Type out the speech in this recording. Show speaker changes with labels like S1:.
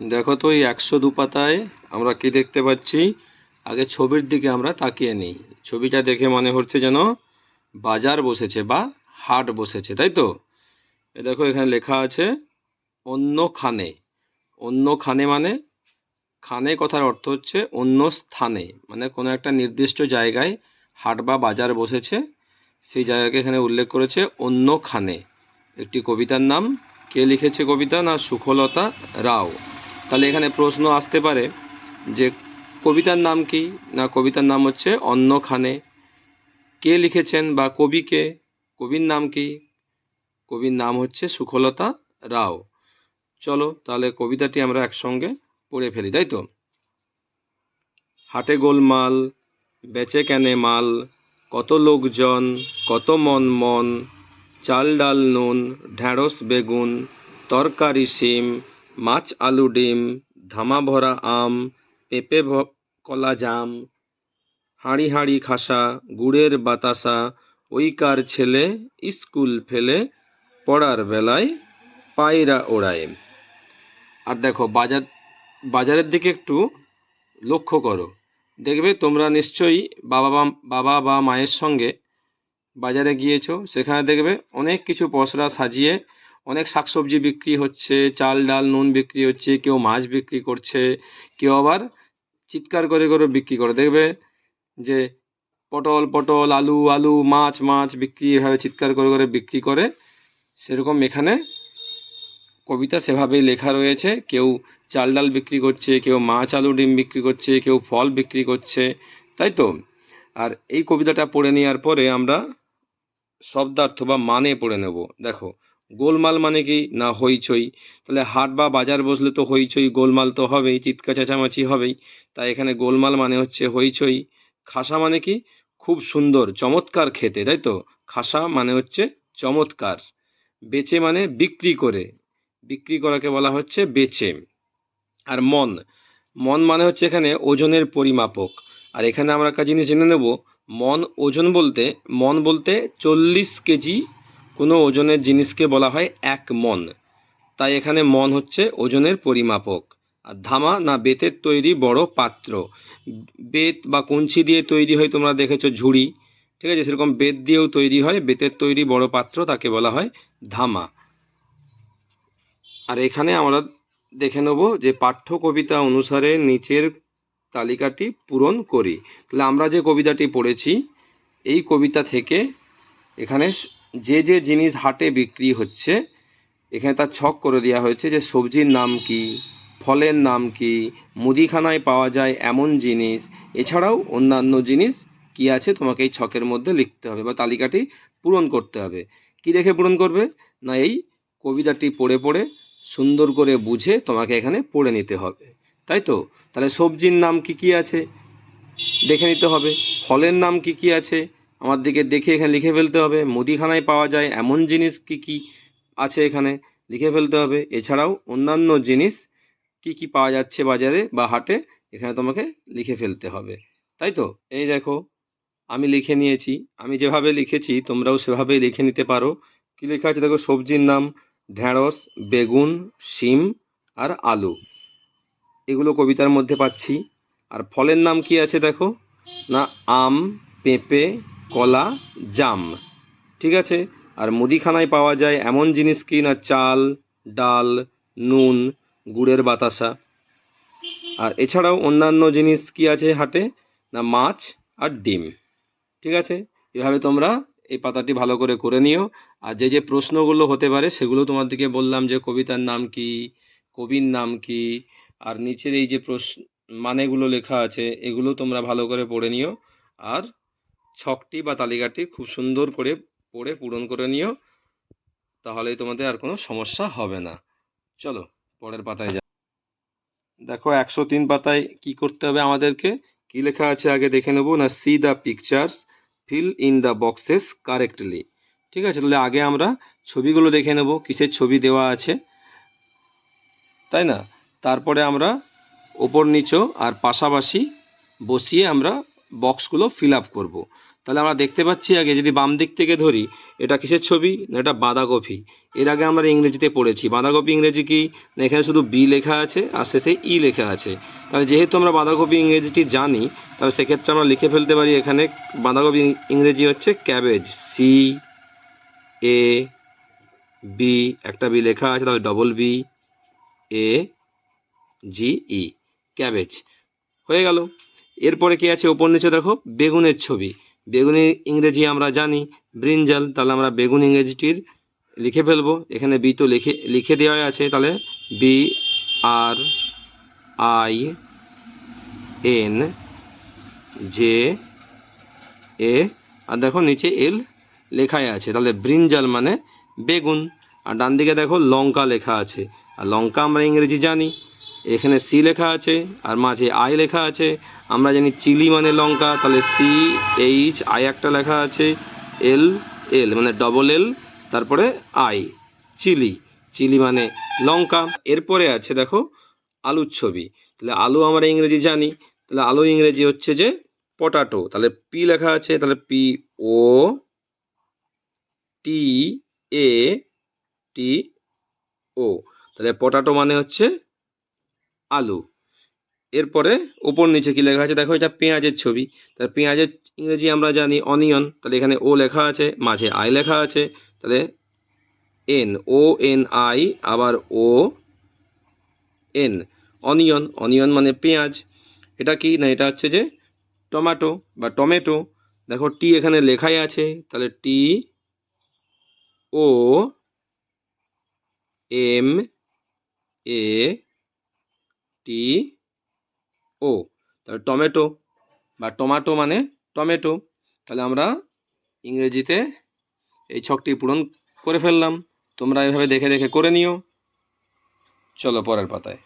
S1: দেখো তো এই একশো দু পাতায় আমরা কি দেখতে পাচ্ছি? আগে ছবির দিকে আমরা তাকিয়ে নিই। ছবিটা দেখে মনে হচ্ছে যেন বাজার বসেছে বা হাট বসেছে, তাই তো? এ দেখো এখানে লেখা আছে, অন্য খানে। অন্য খানে মানে খানে কথার অর্থ হচ্ছে অন্য স্থানে। মানে কোনো একটা নির্দিষ্ট জায়গায় হাট বা বাজার বসেছে। সেই জায়গাকে এখানে উল্লেখ করেছে অন্য খানে একটি কবিতার নাম। কে লিখেছে কবিতা? না, সুখলতা রাও। তাহলে এখানে প্রশ্ন আসতে পারে যে কবিতার নাম কি? না, কবিতার নাম হচ্ছে অন্যখানে কে লিখেছেন বা কবিকে কবির নাম কি? কবির নাম হচ্ছে সুখলতা রাও। চলো তাহলে কবিতাটি আমরা একসঙ্গে পড়ে ফেলি, তাই তো? হাটে গোলমাল, বেচে কেনে মাল, কত লোকজন, কত মন মন, চাল ডাল নুন ঢ্যাঁড়স বেগুন, তরকারি শিম মাছ, আলু, ডিম ধামা ভরা আম, পেঁপে কলা জাম, হাঁড়ি হাঁড়ি খাসা, গুড়ের বাতাসা ওইকার ছেলে, স্কুল ফেলে, পড়ার বেলায় পায়রা ওড়ায়। আর দেখো, বাজার, বাজারের দিকে একটু লক্ষ্য করো। দেখবে তোমরা নিশ্চয়ই বাবা বা বাবা বা মায়ের সঙ্গে বাজারে গিয়েছো। সেখানে দেখবে অনেক কিছু পসরা সাজিয়ে অনেক শাকসবজি বিক্রি হচ্ছে, চাল, ডাল, নুন বিক্রি হচ্ছে, কেউ মাছ বিক্রি করছে, কেউ আবার চিৎকার করে করে বিক্রি করে। দেখবে যে পটল পটল, আলু আলু, মাছ মাছ বিক্রি এভাবে চিৎকার করে করে বিক্রি করে, সেরকম এখানে কবিতা সেভাবেই লেখা রয়েছে। কেউ চাল, ডাল বিক্রি করছে, কেউ মাছ, আলু, ডিম বিক্রি করছে, কেউ ফল বিক্রি করছে, তাই তো? আর এই কবিতাটা পড়ে নেওয়ার পরে আমরা শব্দার্থ বা মানে পড়ে নেব। দেখো গোলমাল মানে কি? না, হইচই। তাহলে হাট বা বাজার বসলে তো হইচই, গোলমাল তো হবেই, চিৎকা চেঁচামেচি হবেই। তাই এখানে গোলমাল মানে হচ্ছে হইচই। খাসা মানে কি? খুব সুন্দর, চমৎকার খেতে, তাই তো? খাসা মানে হচ্ছে চমৎকার। বেচে মানে বিক্রি করে। বিক্রি করাকে বলা হচ্ছে বেচে। আর মন। মন মানে হচ্ছে এখানে ওজনের পরিমাপক। আর এখানে আমরা একটা জিনিস জেনে নেব। মন, ওজন বলতে, মন বলতে চল্লিশ কেজি কোনো ওজনের জিনিসকে বলা হয় এক মন। তাই এখানে মন হচ্ছে ওজনের পরিমাপক। আর ধামা না বেতের তৈরি বড় পাত্র। বেত বা কঞ্চি দিয়ে তৈরি হয়, তোমরা দেখেছ ঝুড়ি। ঠিক আছে, সেরকম বেত দিয়েও তৈরি হয়, বেতের তৈরি বড় পাত্র তাকে বলা হয় ধামা। আর এখানে আমরা দেখে নেব যে পাঠ্য কবিতা অনুসারে নিচের তালিকাটি পূরণ করি। তাহলে আমরা যে কবিতাটি পড়েছি, এই কবিতা থেকে এখানে যে যে জিনিস হাটে বিক্রি হচ্ছে, এখানে তার ছক করে দেওয়া হয়েছে যে সবজির নাম কি, ফলের নাম কি, মুদিখানায় পাওয়া যায় এমন জিনিস, এছাড়াও অন্যান্য জিনিস কি আছে তোমাকে এই ছকের মধ্যে লিখতে হবে বা তালিকাটি পূরণ করতে হবে। কি দেখে পূরণ করবে? না, এই কবিতাটি পড়ে পড়ে সুন্দর করে বুঝে তোমাকে এখানে পড়ে নিতে হবে। তাই তো? তাহলে সবজির নাম কি কি আছে? দেখে নিতে হবে। ফলের নাম কি কি আছে? আমার দিকে দেখে এখানে লিখে ফেলতে হবে, মুদিখানায় পাওয়া যায় এমন জিনিস কি কি আছে এখানে লিখে ফেলতে হবে। এছাড়াও অন্যান্য জিনিস কি কি পাওয়া যাচ্ছে বাজারে বা হাটে, এখানে তোমাকে লিখে ফেলতে হবে। তাই তো? এই দেখো, আমি লিখে নিয়েছি। আমি যেভাবে লিখেছি, তোমরাও সেভাবেই লিখে নিতে পারো। কি লেখা আছে? দেখো, সবজির নাম ঢ্যাঁড়স বেগুন, শিম আর আলু। এগুলো কবিতার মধ্যে পাচ্ছি। আর ফলের নাম কি আছে দেখো? না, আম, পেঁপে কলা, জাম, ঠিক আছে? আর মুদিখানায় পাওয়া যায় এমন জিনিস কি না, চাল, ডাল, নুন, গুড়ের বাতাসা। আর এছাড়াও অন্যান্য জিনিস কি আছে হাটে? না, মাছ আর ডিম, ঠিক আছে? এভাবে তোমরা এই পাতাটি ভালো করে করে নিও। আর যে যে প্রশ্নগুলো হতে পারে, সেগুলো তোমাদেরকে বললাম যে কবিতার নাম কি, কবির নাম কি, আর নিচের এই যে প্রশ্ন, মানেগুলো লেখা আছে, এগুলো তোমরা ভালো করে পড়ে নিও। আর ছকটি বা তালিকাটি খুব সুন্দর করে পড়ে, পূরণ করে নিও। তাহলেই তোমাদের আর কোনো সমস্যা হবে না। চলো, পরের পাতায় যা দেখো, একশো তিন পাতায় কি করতে হবে আমাদেরকে? কি লেখা আছে আগে দেখে নেব? না see the pictures fill in the boxes correctly ঠিক আছে, তাহলে আগে আমরা ছবিগুলো দেখে নেব, কিসের ছবি দেওয়া আছে। তাই না? তারপরে আমরা ওপর নিচো আর পাশাপাশি বসিয়ে আমরা বক্সগুলো ফিল আপ করব। তাহলে আমরা দেখতে পাচ্ছি আগে যদি বাম দিক থেকে ধরি, এটা কিসের ছবি? না, এটা বাঁধাকপি। এর আগে আমরা ইংরেজিতে পড়েছি। বাঁধাকপি ইংরেজি কি? না, এখানে শুধু বি লেখা আছে আর শেষে ই লেখা আছে। তাহলে যেহেতু আমরা বাঁধাকপি ইংরেজিটি জানি, তাহলে সেক্ষেত্রে আমরা লিখে ফেলতে পারি এখানে বাঁধাকপি ইংরেজি হচ্ছে ক্যাবেজ সি এ বি একটা বি লেখা আছে, তাহলে double B A G E cabbage হয়ে গেল। এরপরে কি আছে ওপর নিচে দেখো? বেগুনের ছবি। বেগুনের ইংরেজি আমরা জানি। ব্রিঞ্জাল, তাহলে আমরা বেগুন ইংরেজিটির লিখে ফেলব। এখানে বি তো লিখে লিখে দেওয়া আছে, তাহলে B R I N J A. আর দেখো নিচে এল লেখাই আছে, তাহলে ব্রিঞ্জাল মানে বেগুন। আর ডান দিকে দেখো লঙ্কা লেখা আছে। আর লঙ্কা আমরা ইংরেজি জানি। এখানে সি লেখা আছে, আর মাঝে আই লেখা আছে। আমরা জানি চিলি মানে লঙ্কা, তাহলে সি এইচ আই একটা লেখা আছে এল এল মানে ডবল এল তারপরে আই চিলি। চিলি মানে লঙ্কা। এরপরে আছে, দেখো, আলুর ছবি। তাহলে আলু আমরা ইংরেজি জানি। তাহলে আলু ইংরেজি হচ্ছে যে পটাটো তাহলে পি লেখা আছে, তাহলে পি ও টি এ টি ও তাহলে পটাটো মানে হচ্ছে আলু। এরপরে ওপর নিচে কি লেখা আছে? দেখো, এটা পেঁয়াজের ছবি। তাহলে পেঁয়াজের ইংরেজি আমরা জানি অনিয়ন তাহলে এখানে ও লেখা আছে, মাঝে আই লেখা আছে, তাহলে এন ও এন আই আবার ও এন অনিয়ন অনিয়ন মানে পেঁয়াজ। এটা কি? না, এটা হচ্ছে যে টমেটো বা টমেটো দেখো টি এখানে লেখাই আছে, তাহলে টি ও এম এ টি ও, তাহলে টমেটো, বা টমাটো মানে টমেটো। তাহলে আমরা ইংরেজিতে এই ছকটি পূরণ করে ফেললাম। তোমরা এভাবে দেখে দেখে করে নিও। চলো পরের পাতায়।